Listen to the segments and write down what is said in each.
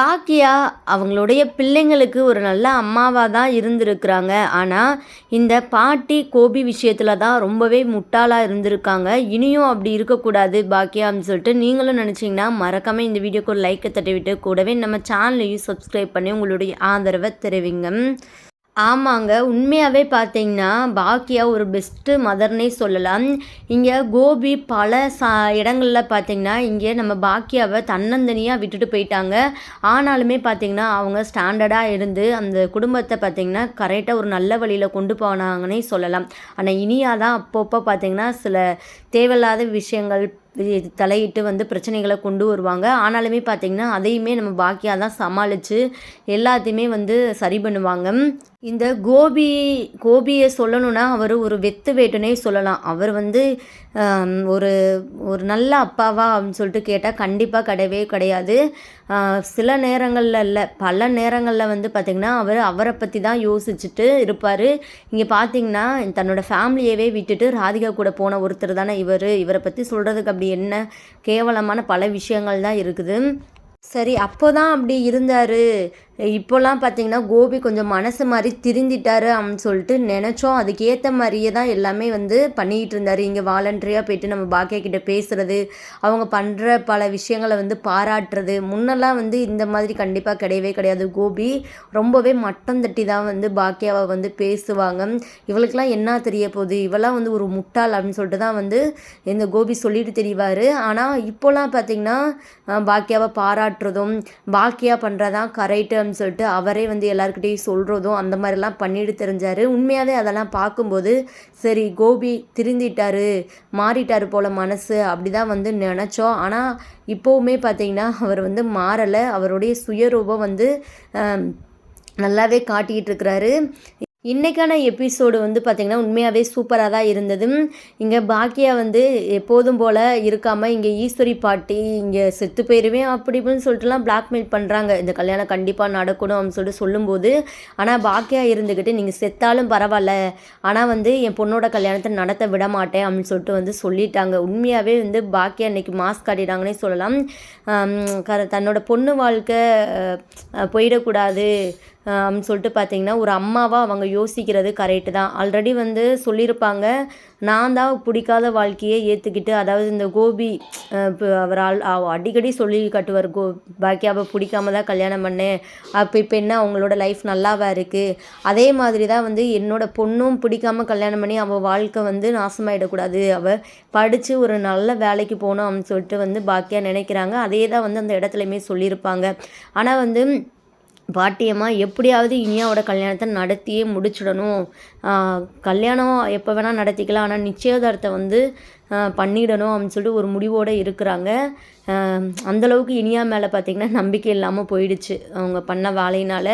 பாக்கியா அவங்களுடைய பிள்ளைங்களுக்கு ஒரு நல்ல அம்மாவாக தான் இருந்திருக்கிறாங்க. ஆனால் இந்த பாட்டி கோபி விஷயத்தில் தான் ரொம்பவே முட்டாளாக இருந்திருக்காங்க. இனியும் அப்படி இருக்கக்கூடாது பாக்கியான்னு சொல்லிட்டு நீங்களும் நினச்சிங்கன்னா மறக்காமல் இந்த வீடியோக்கு ஒரு லைக்கை தட்டி விட்டு கூடவே நம்ம சேனலையும் சப்ஸ்கிரைப் பண்ணி உங்களுடைய ஆதரவை தெரிவிங்க. ஆமாங்க. உண்மையாகவே பார்த்தீங்கன்னா பாக்கியா ஒரு பெஸ்ட்டு மதர்னே சொல்லலாம். இங்கே கோபி பல சா இடங்களில் பார்த்தீங்கன்னா இங்கே நம்ம பாக்கியாவை தன்னந்தனியாக விட்டுட்டு போயிட்டாங்க. ஆனாலுமே பார்த்தீங்கன்னா அவங்க ஸ்டாண்டர்டாக இருந்து அந்த குடும்பத்தை பார்த்திங்கன்னா கரெக்டாக ஒரு நல்ல வழியில் கொண்டு போனாங்கன்னே சொல்லலாம். ஆனால் இனியாக தான் அப்பப்போ பார்த்தீங்கன்னா சில தேவையில்லாத விஷயங்கள் தலையிட்டு வந்து பிரச்சனைகளை கொண்டு வருவாங்க. ஆனாலுமே பார்த்திங்கன்னா அதையுமே நம்ம பாக்கியாக தான் சமாளித்து எல்லாத்தையுமே வந்து சரி பண்ணுவாங்க. இந்த கோபி கோபியை சொல்லணுன்னா அவர் ஒரு வெத்து வேட்டுனே சொல்லலாம். அவர் வந்து ஒரு ஒரு நல்ல அப்பாவா அப்படின்னு சொல்லிட்டு கேட்டால் கண்டிப்பாக கிடையவே கிடையாது. சில நேரங்களில் இல்லை. பல நேரங்களில் வந்து பார்த்திங்கன்னா அவர் அவரை பற்றி தான் யோசிச்சுட்டு இருப்பார். இங்கே பார்த்தீங்கன்னா தன்னோட ஃபேமிலியவே விட்டுட்டு ராதிகா கூட போன ஒருத்தர் தானே இவர். இவரை பற்றி சொல்கிறதுக்கு அப்படி என்ன கேவலமான பல விஷயங்கள் தான் இருக்குது. சரி அப்போ தான் அப்படி இருந்தார். இப்போல்லாம் பார்த்தீங்கன்னா கோபி கொஞ்சம் மனசு மாதிரி திருந்திட்டாரு அப்படின்னு சொல்லிட்டு நினச்சோம். அதுக்கேற்ற மாதிரியே தான் எல்லாமே வந்து பண்ணிக்கிட்டு இருந்தார். இங்கே வாலண்டரியாக போயிட்டு நம்ம பாக்கியா கிட்ட பேசுகிறது அவங்க பண்ணுற பல விஷயங்களை வந்து பாராட்டுறது. முன்னெல்லாம் வந்து இந்த மாதிரி கண்டிப்பாக கிடையவே கிடையாது. கோபி ரொம்பவே மட்டம் தட்டி தான் வந்து பாக்கியாவை வந்து பேசுவாங்க. இவளுக்கெல்லாம் என்ன தெரிய போகுது? இவெல்லாம் வந்து ஒரு முட்டாள் அப்படின்னு சொல்லிட்டு தான் வந்து இந்த கோபி சொல்லிட்டு தெரியவார் ஆனால் இப்போலாம் பார்த்தீங்கன்னா பாக்கியாவை பாராட்டுறதும் பாக்கியா பண்ணுறதான் கரெக்டுன்னு சொல்லிட்டு அவரே வந்து எல்லாருக்கிட்டையும் சொல்கிறதும் அந்த மாதிரிலாம் பண்ணிட்டு தெரிஞ்சார். உண்மையாகவே அதெல்லாம் பார்க்கும்போது சரி கோபி திருந்திட்டாரு மாறிட்டாரு போல் மனசு அப்படி தான் வந்து நினச்சோம். ஆனால் இப்போவுமே பார்த்தீங்கன்னா அவர் வந்து மாறலை. அவருடைய சுயரூபம் வந்து நல்லாவே காட்டிக்கிட்டு இருக்கிறாரு. இன்றைக்கான எபிசோடு வந்து பார்த்திங்கன்னா உண்மையாகவே சூப்பராக தான் இருந்தது. இங்கே பாக்கியா வந்து எப்போதும் போல் இருக்காமல் இங்கே ஈஸ்வரி பாட்டி இங்கே செத்து போயிருவேன் அப்படி இப்படின்னு சொல்லிட்டுலாம் பிளாக்மெயில் பண்ணுறாங்க இந்த கல்யாணம் கண்டிப்பாக நடக்கணும் அப்படின்னு சொல்லிட்டு சொல்லும்போது ஆனால் பாக்கியா இருந்துக்கிட்டு நீங்கள் செத்தாலும் பரவாயில்ல ஆனால் வந்து என் பொண்ணோட கல்யாணத்தை நடத்த விட மாட்டேன் அப்படின்னு சொல்லிட்டு வந்து சொல்லிட்டாங்க. உண்மையாகவே வந்து பாக்கியா இன்றைக்கி மாஸ்க் காட்டிட்டாங்கன்னே சொல்லலாம். க தன்னோட பொண்ணு வாழ்க்கை போயிடக்கூடாது. சொல்லிட்டு பார்த்தீங்கன்னா ஒரு அம்மாவாக அவங்க யோசிக்கிறது கரெக்டு தான். ஆல்ரெடி வந்து சொல்லியிருப்பாங்க. நான் தான் பிடிக்காத வாழ்க்கையை ஏற்றுக்கிட்டு அதாவது இந்த கோபி இப்போ அவர் ஆள் அடிக்கடி சொல்லி கட்டுவார் கோ பாக்கியாவை பிடிக்காம தான் கல்யாணம் பண்ணேன். அப்போ இப்போ என்ன அவங்களோட லைஃப் நல்லாவா இருக்குது அதே மாதிரி தான் வந்து என்னோட பொண்ணும் பிடிக்காம கல்யாணம் பண்ணி அவள் வாழ்க்கை வந்து நாசமாயிடக்கூடாது. அவள் படித்து ஒரு நல்ல வேலைக்கு போகணும் அப்படின்னு சொல்லிட்டு வந்து பாக்கியா நினைக்கிறாங்க. அதே தான் வந்து அந்த இடத்துலையுமே சொல்லியிருப்பாங்க. ஆனால் வந்து பாட்டியம்மா எப்படியாவது இனியாவோட கல்யாணத்தை நடத்தியே முடிச்சிடணும். கல்யாணம் எப்போ வேணால் நடத்திக்கலாம். ஆனால் நிச்சயதார்த்தம் வந்து பண்ணிடணும் அப்படின்னு சொல்லிட்டு ஒரு முடிவோடு இருக்கிறாங்க. அந்தளவுக்கு இனியா மேலே பார்த்திங்கன்னா நம்பிக்கை இல்லாமல் போயிடுச்சு. அவங்க பண்ண வேலையினால்.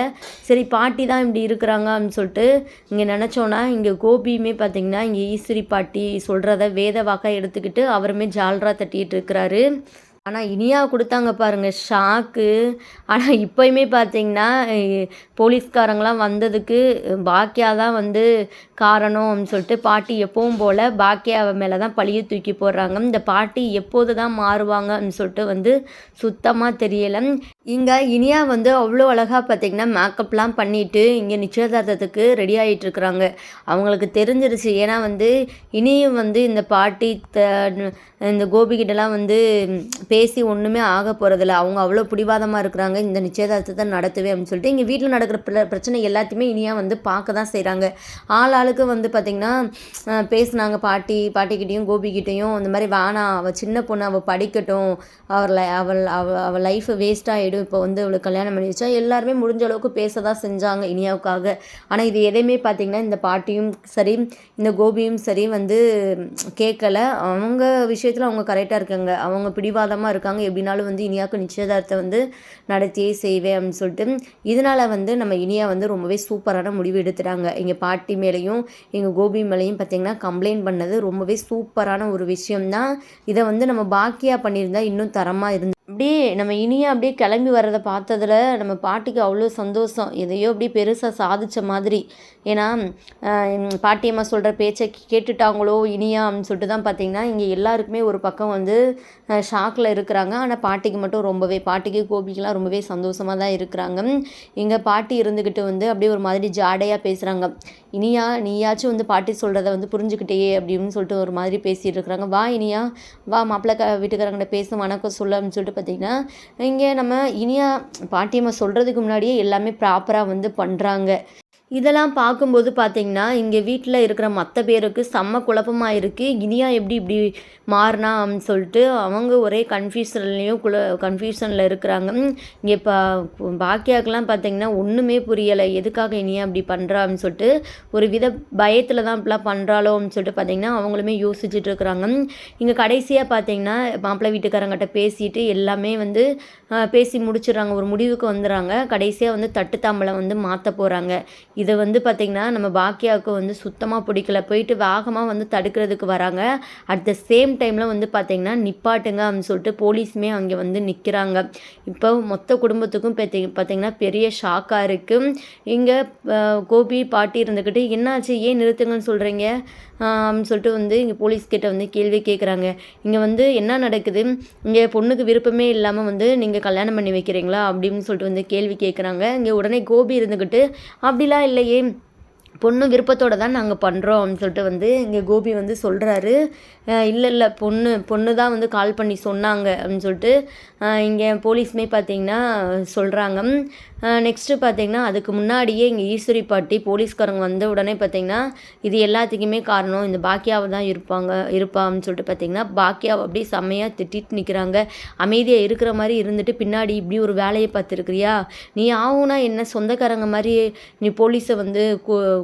சரி பாட்டி தான் இப்படி இருக்கிறாங்க அப்படின்னு சொல்லிட்டு இங்கே நினச்சோன்னா இங்கே கோபியுமே பார்த்திங்கன்னா இங்கே ஈஸ்வரி பாட்டி சொல்கிறத வேத வாக்காக எடுத்துக்கிட்டு அவருமே ஜால்ரா தட்டிகிட்டு இருக்கிறாரு. ஆனால் இனியா கொடுத்தாங்க பாருங்க ஷாக்கு. ஆனால் இப்போயுமே பார்த்தீங்கன்னா போலீஸ்காரங்களாம் வந்ததுக்கு பாக்கியா தான் வந்து காரணம் அப்படின்னு சொல்லிட்டு பாட்டி எப்பவும் போல் பாக்கியாவை மேலே தான் பழியை தூக்கி போடுறாங்க. இந்த பாட்டி எப்போது தான் மாறுவாங்கன்னு சொல்லிட்டு வந்து சுத்தமாக தெரியலை. இங்கே இனியா வந்து அவ்வளோ அழகாக பார்த்தீங்கன்னா மேக்கப்லாம் பண்ணிட்டு இங்கே நிச்சயதார்த்தத்துக்கு ரெடி ஆகிட்டு இருக்கிறாங்க. அவங்களுக்கு தெரிஞ்சிருச்சு. ஏன்னா வந்து இனியும் வந்து இந்த பாட்டி த இந்த கோபிகிட்டலாம் வந்து பேசி ஒன்றுமே ஆக போகிறதில்ல அவங்க அவ்வளோ பிடிவாதமாக இருக்கிறாங்க. இந்த நிச்சயதார்த்தத்தை நடத்துவே அப்படின்னு சொல்லிட்டு இங்கே வீட்டில் நடக்கிற பிர- பிரச்சனை எல்லாத்தையுமே இனியா வந்து பார்க்க தான் செய்கிறாங்க ஆள் ஆளுக்கு வந்து பார்த்திங்கன்னா பேசுனாங்க. பாட்டி பாட்டிக்கிட்டேயும் கோபிக்கிட்டேயும் இந்த மாதிரி வேணாம் அவள் சின்ன பொண்ணு அவள் படிக்கட்டும். அவளை அவள் அவள் அவள் லைஃப் வேஸ்ட் ஆகிடும் இப்போ வந்து அவளுக்கு கல்யாணம் பண்ணி வச்சா எல்லாருமே முடிஞ்ச அளவுக்கு பேச தான் செஞ்சாங்க இனியாவுக்காக. ஆனால் இது எதையுமே பார்த்திங்கன்னா இந்த பாட்டியும் சரி இந்த கோபியும் சரி வந்து கேட்கல அவங்க விஷயத்தில் அவங்க கரெக்டாக இருக்காங்க. அவங்க பிடிவாதமாக இருக்காங்க. எப்படினாலும் வந்து இனியாவுக்கு நிச்சயதார்த்தம் வந்து நடத்தியே செய்வேன் அப்படின்னு சொல்லிட்டு இதனால் வந்து நம்ம இனியா வந்து ரொம்பவே சூப்பரான முடிவு எடுத்துட்டாங்க. எங்கள் பாட்டி மேலேயும் எங்கள் கோபி மேலேயும் பார்த்திங்கன்னா கம்ப்ளைண்ட் பண்ணது ரொம்பவே சூப்பரான ஒரு விஷயம்தான். இதை வந்து நம்ம பாக்கியாக பண்ணியிருந்தால் இன்னும் தரமாக இருந்து அப்படியே நம்ம இனியா அப்படியே கிளம்பி வர்றதை பார்த்ததுல நம்ம பாட்டிக்கு அவ்வளோ சந்தோஷம். எதையோ அப்படியே பெருசாக சாதித்த மாதிரி. ஏன்னா பாட்டியம்மா சொல்கிற பேச்சை கேட்டுட்டாங்களோ இனியா அப்படின்னு சொல்லிட்டு தான் பார்த்தீங்கன்னா இங்கே எல்லாருக்குமே ஒரு பக்கம் வந்து ஷாக்கில் இருக்கிறாங்க. ஆனால் பாட்டிக்கு மட்டும் ரொம்பவே பாட்டிக்கு கோபிக்கெலாம் ரொம்பவே சந்தோஷமாக தான் இருக்கிறாங்க. இங்கே பாட்டி இருந்துக்கிட்டு வந்து அப்படியே ஒரு மாதிரி ஜாடையாக பேசுகிறாங்க இனியா நீயாச்சும் வந்து பாட்டி சொல்கிறத வந்து புரிஞ்சுக்கிட்டே அப்படின்னு சொல்லிட்டு ஒரு மாதிரி பேசிகிட்டு இருக்கிறாங்க. வா இனியா. வா மாப்பிள்ளை க வீட்டுக்காரங்கிட்ட பேச வணக்கம் சொல்ல அப்படின்னு சொல்லிட்டு பார்த்திங்கன்னா இங்கே நம்ம இனியா பாட்டியம்மா சொல்கிறதுக்கு முன்னாடியே எல்லாமே ப்ராப்பராக வந்து பண்ணுறாங்க இதெல்லாம் பார்க்கும்போது பார்த்தீங்கன்னா இங்கே வீட்டில் இருக்கிற மற்ற பேருக்கு செம்ம குழப்பமாக இருக்குது இனியா எப்படி இப்படி மாறினா அப்படின்னு சொல்லிட்டு அவங்க ஒரே கன்ஃபியூஷன்லேயும் குல கன்ஃபியூஷனில் இருக்கிறாங்க. இங்கே இப்போ பாக்கியாக்கெலாம் பார்த்திங்கன்னா ஒன்றுமே புரியலை. எதுக்காக இனியா அப்படி பண்ணுறா அப்படின்னு சொல்லிட்டு ஒரு வித பயத்தில் தான் இப்படிலாம் பண்ணுறாளோ அப்படின்னு சொல்லிட்டு பார்த்தீங்கன்னா அவங்களுமே யோசிச்சுட்டு இருக்கிறாங்க. இங்கே கடைசியாக பார்த்தீங்கன்னா மாப்பிள்ளை வீட்டுக்காரங்கிட்ட பேசிட்டு எல்லாமே வந்து பேசி முடிச்சிடுறாங்க. ஒரு முடிவுக்கு வந்துடுறாங்க. கடைசியாக வந்து தட்டு தாம்பலம் வந்து மாற்ற போகிறாங்க இதை வந்து பார்த்திங்கன்னா நம்ம பாக்கியாவுக்கு வந்து சுத்தமாக பிடிக்கல. போயிட்டு வேகமாக வந்து தடுக்கிறதுக்கு வராங்க. அட் த சேம் டைமில் வந்து பார்த்திங்கன்னா நிப்பாட்டுங்க அப்படின்னு சொல்லிட்டு போலீஸுமே அங்கே வந்து நிற்கிறாங்க இப்போ மொத்த குடும்பத்துக்கும் பார்த்தி பார்த்திங்கன்னா பெரிய ஷாக்காக இருக்குது இங்கே கோபி பாட்டி இருந்துக்கிட்டு என்னாச்சு? ஏன் நிறுத்துங்கன்னு சொல்கிறீங்க அப்படின்னு சொல்லிட்டு வந்து இங்கே போலீஸ்கிட்ட வந்து கேள்வி கேட்குறாங்க இங்கே வந்து என்ன நடக்குது? இங்கே பொண்ணுக்கு விருப்பமே இல்லாமல் வந்து நீங்கள் கல்யாணம் பண்ணி வைக்கிறீங்களா? அப்படின்னு சொல்லிட்டு வந்து கேள்வி கேட்குறாங்க இங்கே உடனே கோபி இருந்துக்கிட்டு அப்படிலாம் இல்லையே. பொண்ணு விருப்பத்தோடு தான் நாங்கள் பண்ணுறோம் அப்படின்னு சொல்லிட்டு வந்து இங்கே கோபி வந்து சொல்கிறாரு இல்லை இல்லை பொண்ணு பொண்ணு தான் வந்து கால் பண்ணி சொன்னாங்க அப்படின்னு சொல்லிட்டு இங்கே போலீஸுமே பார்த்தீங்கன்னா சொல்கிறாங்க நெக்ஸ்ட்டு பார்த்தீங்கன்னா அதுக்கு முன்னாடியே இங்கே ஈஸ்வரி பாட்டி போலீஸ்காரங்க வந்த உடனே பார்த்தீங்கன்னா இது எல்லாத்துக்குமே காரணம். இந்த பாக்கியாவை தான் இருப்பாங்க இருப்பா அப்படின்னு சொல்லிட்டு பார்த்தீங்கன்னா பாக்கியாவை அப்படியே செம்மையாக திட்டிட்டு நிற்கிறாங்க அமைதியாக இருக்கிற மாதிரி இருந்துட்டு பின்னாடி இப்படி ஒரு வேலையை பார்த்துருக்குறியா? நீ ஆகுனா என்ன? சொந்தக்காரங்க மாதிரி நீ போலீஸை வந்து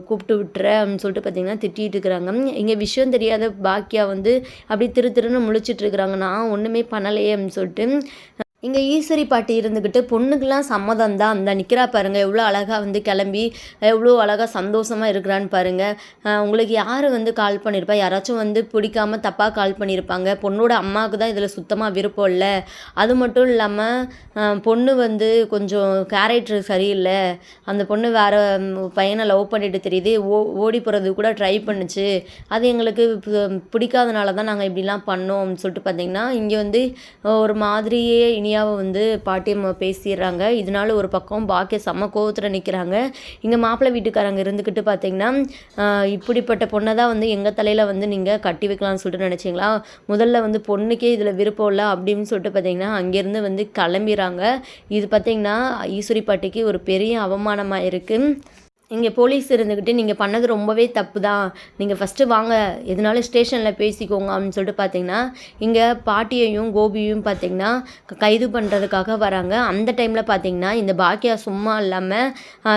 கூப்பிட்டு விட்டுறேன் அப்படின்னு சொல்லிட்டு பார்த்தீங்கன்னா திட்டிகிட்டு இருக்கிறாங்க. இங்கே விஷயம் தெரியாத பாக்கியா வந்து அப்படி திரு திருன்னு முழிச்சிட்டு இருக்கிறாங்க. நான் ஒன்றுமே பண்ணலையே அப்படின்னு சொல்லிட்டு இங்கே ஈஸ்வரி பாட்டி இருந்துக்கிட்டு பொண்ணுக்கெலாம் சம்மதம் தான் அந்த நிற்கிறா பாருங்க எவ்வளோ அழகாக வந்து கிளம்பி எவ்வளோ அழகாக சந்தோஷமாக இருக்கிறான்னு பாருங்கள் உங்களுக்கு யார் வந்து கால் பண்ணியிருப்பா யாராச்சும் வந்து பிடிக்காம தப்பாக கால் பண்ணியிருப்பாங்க பொண்ணோட அம்மாவுக்கு தான் இதில் சுத்தமாக விருப்பம் இல்லை. அது மட்டும் இல்லாமல் பொண்ணு வந்து கொஞ்சம் கேரக்டர் சரியில்லை. அந்த பொண்ணு வேறு பையனை லவ் பண்ணிட்டு தெரியுது. ஓ ஓடி போகிறது கூட ட்ரை பண்ணுச்சு. அது எங்களுக்கு பிடிக்காதனால தான் நாங்கள் இப்படிலாம் பண்ணோம். அப்படின்னு சொல்லிட்டு பார்த்தீங்கன்னா இங்கே வந்து ஒரு மாதிரியே இனியாவை வந்து பாட்டியம்மா பேசிடுறாங்க. இதனால ஒரு பக்கம் பாக்கிய செம்ம கோவத்தில் நிற்கிறாங்க இங்கே மாப்பிள்ளை வீட்டுக்காரங்க இருந்துக்கிட்டு பார்த்தீங்கன்னா இப்படிப்பட்ட பொண்ணை தான் வந்து எங்கள் தலையில் வந்து நீங்கள் கட்டி வைக்கலாம்னு சொல்லிட்டு நினச்சிங்களா? முதல்ல வந்து பொண்ணுக்கே இதில் விருப்பம் இல்லை அப்படின்னு சொல்லிட்டு பார்த்தீங்கன்னா அங்கேருந்து வந்து கிளம்பிடுறாங்க. இது பார்த்தீங்கன்னா ஈஸ்வரி பாட்டிக்கு ஒரு பெரிய அவமானமாக இருக்குது இங்கே போலீஸ் இருந்துக்கிட்டு நீங்கள் பண்ணது ரொம்பவே தப்பு தான் நீங்கள் ஃபஸ்ட்டு வாங்க எதுனாலும் ஸ்டேஷனில் பேசிக்கோங்க அப்படின்னு சொல்லிட்டு பார்த்தீங்கன்னா இங்கே பாட்டியையும் கோபியையும் பார்த்தீங்கன்னா கைது பண்ணுறதுக்காக வராங்க. அந்த டைமில் பார்த்தீங்கன்னா இந்த பாக்கியா சும்மா இல்லாமல்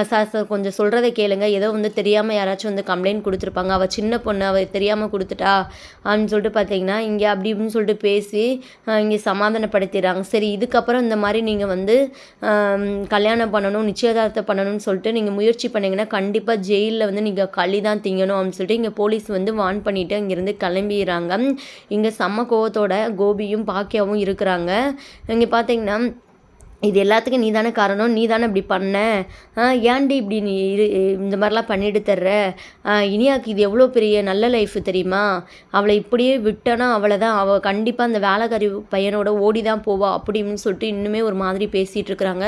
சார் சார் கொஞ்சம் சொல்கிறத கேளுங்க. ஏதோ வந்து தெரியாமல் யாராச்சும் வந்து கம்ப்ளைண்ட் கொடுத்துருப்பாங்க. அவள் சின்ன பொண்ணு அவள் தெரியாமல் கொடுத்துட்டா அப்படின்னு சொல்லிட்டு பார்த்தீங்கன்னா இங்கே அப்படி இப்படின்னு சொல்லிட்டு பேசி இங்கே சமாதானப்படுத்திடுறாங்க. சரி இதுக்கப்புறம் இந்த மாதிரி நீங்கள் வந்து கல்யாணம் பண்ணணும் நிச்சயதார்த்தம் பண்ணணும்னு சொல்லிட்டு நீங்கள் முயற்சி பண்ணிங்கன்னா கண்டிப்பாக ஜெயிலில் வந்து நீங்கள் களி தான் திங்கணும் அப்படின்னு சொல்லிட்டு இங்கே போலீஸ் வந்து வார்ன் பண்ணிவிட்டு இங்கேருந்து கிளம்பிடுறாங்க. இங்கே செம்ம கோவத்தோட கோபியும் பாக்கியாவும் இருக்கிறாங்க. இங்கே பார்த்தீங்கன்னா இது எல்லாத்துக்கும் நீ தானே காரணம் நீ தானே இப்படி பண்ண? ஏன்டி இப்படி நீ இரு இந்த மாதிரிலாம் பண்ணிட்டு தர்ற? இனியாக்கு இது எவ்வளோ பெரிய நல்ல லைஃப் தெரியுமா? அவளை இப்படியே விட்டனா அவளை தான் அவள் கண்டிப்பாக அந்த வேலைக்காரி பையனோட ஓடி தான் போவா அப்படின்னு சொல்லிட்டு இன்னுமே ஒரு மாதிரி பேசிகிட்டு இருக்கிறாங்க.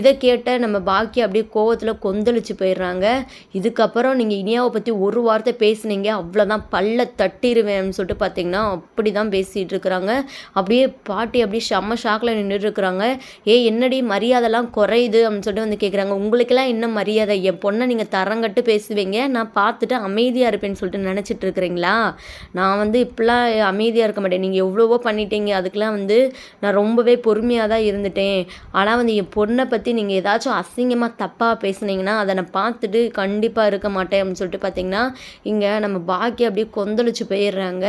இதை கேட்ட நம்ம பாக்கி அப்படியே கோவத்தில் கொந்தளிச்சு போயிடுறாங்க. இதுக்கப்புறம் நீங்கள் இனியாவை பற்றி ஒரு வார்த்தை பேசுனீங்க அவ்வளோதான் பல்ல தட்டிடுவேன்னு சொல்லிட்டு பார்த்தீங்கன்னா அப்படி தான் பேசிகிட்டு இருக்கிறாங்க. அப்படியே பாட்டி அப்படியே செம்ம ஷாக்கில் நின்றுட்டு இருக்கிறாங்க. ஏய் என்னடி மரியாதைலாம் குறையுது அப்படின்னு சொல்லிட்டு வந்து கேட்குறாங்க உங்களுக்கெல்லாம் என்ன மரியாதை? என் பொண்ணை நீங்கள் தரங்கட்டு பேசுவீங்க. நான் பார்த்துட்டு அமைதியாக இருப்பேன்னு சொல்லிட்டு நினச்சிட்டு இருக்கிறீங்களா? நான் வந்து இப்படிலாம் அமைதியாக இருக்க மாட்டேன். நீங்கள் எவ்வளவோ பண்ணிட்டீங்க. அதுக்கெலாம் வந்து நான் ரொம்பவே பொறுமையாக தான் இருந்துட்டேன். ஆனால் வந்து என் பொண்ணை பற்றி நீங்கள் ஏதாச்சும் அசிங்கமாக தப்பாக பேசுனீங்கன்னா அதை நான் பார்த்துட்டு கண்டிப்பாக இருக்க மாட்டேன் அப்படின்னு சொல்லிட்டு பார்த்தீங்கன்னா இங்கே நம்ம பாக்கி அப்படியே கொந்தளிச்சு போயிடுறாங்க.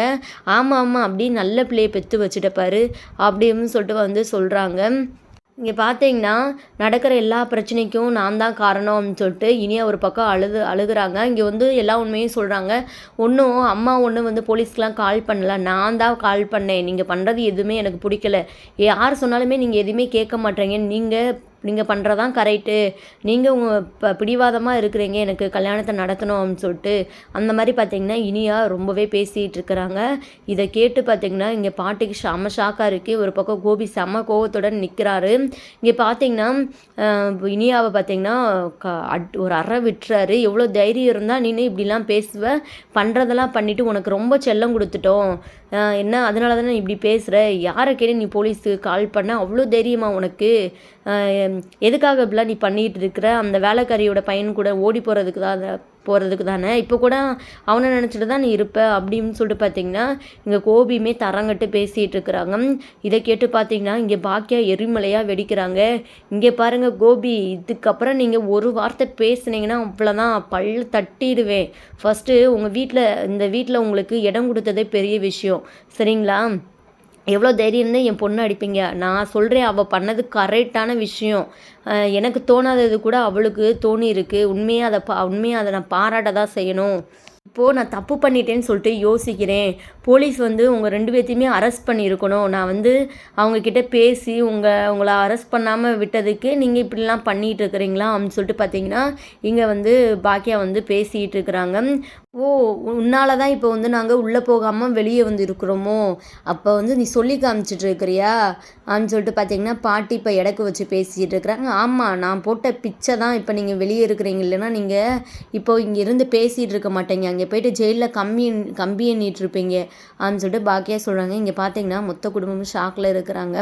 ஆமாம் ஆமாம் அப்படியே நல்ல பிள்ளையை பெற்று வச்சுட்டப்பாரு அப்படின்னு சொல்லிட்டு வந்து சொல்கிறாங்க இங்கே பார்த்தீங்கன்னா நடக்கிற எல்லா பிரச்சனைக்கும் நான் தான் காரணம் அப்படின்னு சொல்லிட்டு இனியா ஒரு பக்கம் அழுது அழுகுறாங்க. இங்கே வந்து எல்லா உண்மையும் சொல்கிறாங்க ஒன்றும் அம்மா ஒன்று வந்து போலீஸ்க்கெலாம் கால் பண்ணல. நான் தான் கால் பண்ணேன். நீங்கள் பண்ணுறது எதுவுமே எனக்கு பிடிக்கல. யார் சொன்னாலுமே நீங்கள் எதுவுமே கேட்க மாட்டேங்க. நீங்கள் நீங்கள் பண்ணுறதான் கரெக்டு நீங்கள் உங்கள் இப்போ பிடிவாதமாக இருக்கிறீங்க எனக்கு கல்யாணத்தை நடத்தணும் அப்படின்னு சொல்லிட்டு அந்த மாதிரி பார்த்தீங்கன்னா இனியா ரொம்பவே பேசிகிட்டு இருக்கிறாங்க. இதை கேட்டு பார்த்தீங்கன்னா இங்கே பாட்டிக்கு செம ஷாக்காக இருக்குது ஒரு பக்கம் கோபி செம கோபத்துடன் நிற்கிறாரு இங்கே பார்த்தீங்கன்னா இனியாவை பார்த்தீங்கன்னா க அட் ஒரு அறை விட்டுறாரு. எவ்வளோ தைரியம் இருந்தால் நீனு இப்படிலாம் பேசுவ? பண்ணுறதெல்லாம் பண்ணிவிட்டு உனக்கு ரொம்ப செல்லம் கொடுத்துட்டோம். என்ன அதனால தானே இப்படி பேசுகிற யாரை கேட்டு நீ போலீஸுக்கு கால் பண்ண? அவ்வளோ தைரியமா உனக்கு. எதுக்காக இப்படிலாம் நீ பண்ணிகிட்டு இருக்கிற? அந்த வேலைக்காரியோட பையன் கூட ஓடி போகிறதுக்கு தான் போகிறதுக்கு தானே? இப்போ கூட அவனை நினச்சிட்டு தான் நீ இருப்ப அப்படின்னு சொல்லிட்டு பார்த்தீங்கன்னா இங்கே கோபியுமே தரங்கட்டு பேசிகிட்டு இருக்கிறாங்க. இதை கேட்டு பார்த்தீங்கன்னா இங்கே பாக்கியா எரிமலையாக வெடிக்கிறாங்க. இங்கே பாருங்கள் கோபி இதுக்கப்புறம் நீங்கள் ஒரு வார்த்தை பேசுனீங்கன்னா அவ்வளோதான் பல் தட்டிடுவேன். ஃபஸ்ட்டு உங்கள் வீட்டில் இந்த வீட்டில் உங்களுக்கு இடம் கொடுத்ததே பெரிய விஷயம். சரிங்களா? எவ்வளோ தைரியம் இருந்தால் என் பொண்ணு அடிப்பீங்க? நான் சொல்கிறேன் அவள் பண்ணது கரெக்டான விஷயம். எனக்கு தோணாதது கூட அவளுக்கு தோணியிருக்கு. உண்மையாக அதை பா உண்மையாக அதை நான் பாராட்ட தான் செய்யணும். இப்போது நான் தப்பு பண்ணிட்டேன்னு சொல்லிட்டு யோசிக்கிறேன். போலீஸ் வந்து உங்கள் ரெண்டு பேர்த்தையுமே அரெஸ்ட் பண்ணியிருக்கணும். நான் வந்து அவங்கக்கிட்ட பேசி உங்கள் உங்களை அரெஸ்ட் பண்ணாமல் விட்டதுக்கு நீங்கள் இப்படிலாம் பண்ணிகிட்டு இருக்கிறீங்களா? அப்படின்னு சொல்லிட்டு பார்த்தீங்கன்னா இங்கே வந்து பாக்கியா வந்து பேசிகிட்டு இருக்கிறாங்க. ஓ உன்னால தான் இப்போ வந்து நாங்கள் உள்ளே போகாமல் வெளியே வந்து இருக்கிறோமோ? அப்போ வந்து நீ சொல்லி காமிச்சிட்டு இருக்கிறியா? அப்படின்னு சொல்லிட்டு பார்த்தீங்கன்னா பாட்டி இப்போ இடக்கு வச்சு பேசிகிட்டு இருக்கிறாங்க. ஆமாம் நான் போட்ட பிச்சை தான் இப்போ நீங்கள் வெளியே இருக்கிறீங்க. இல்லைன்னா நீங்கள் இப்போ இங்கே இருந்து பேசிகிட்டு இருக்க மாட்டேங்க. அங்கே போயிட்டு ஜெயிலில் கம்பி கம்பி எண்ணிட்டு இருப்பீங்க. அப்படின்னு சொல்லிட்டு பாக்கியாக சொல்கிறாங்க இங்கே பார்த்தீங்கன்னா மொத்த குடும்பமும் ஷாக்கில் இருக்கிறாங்க.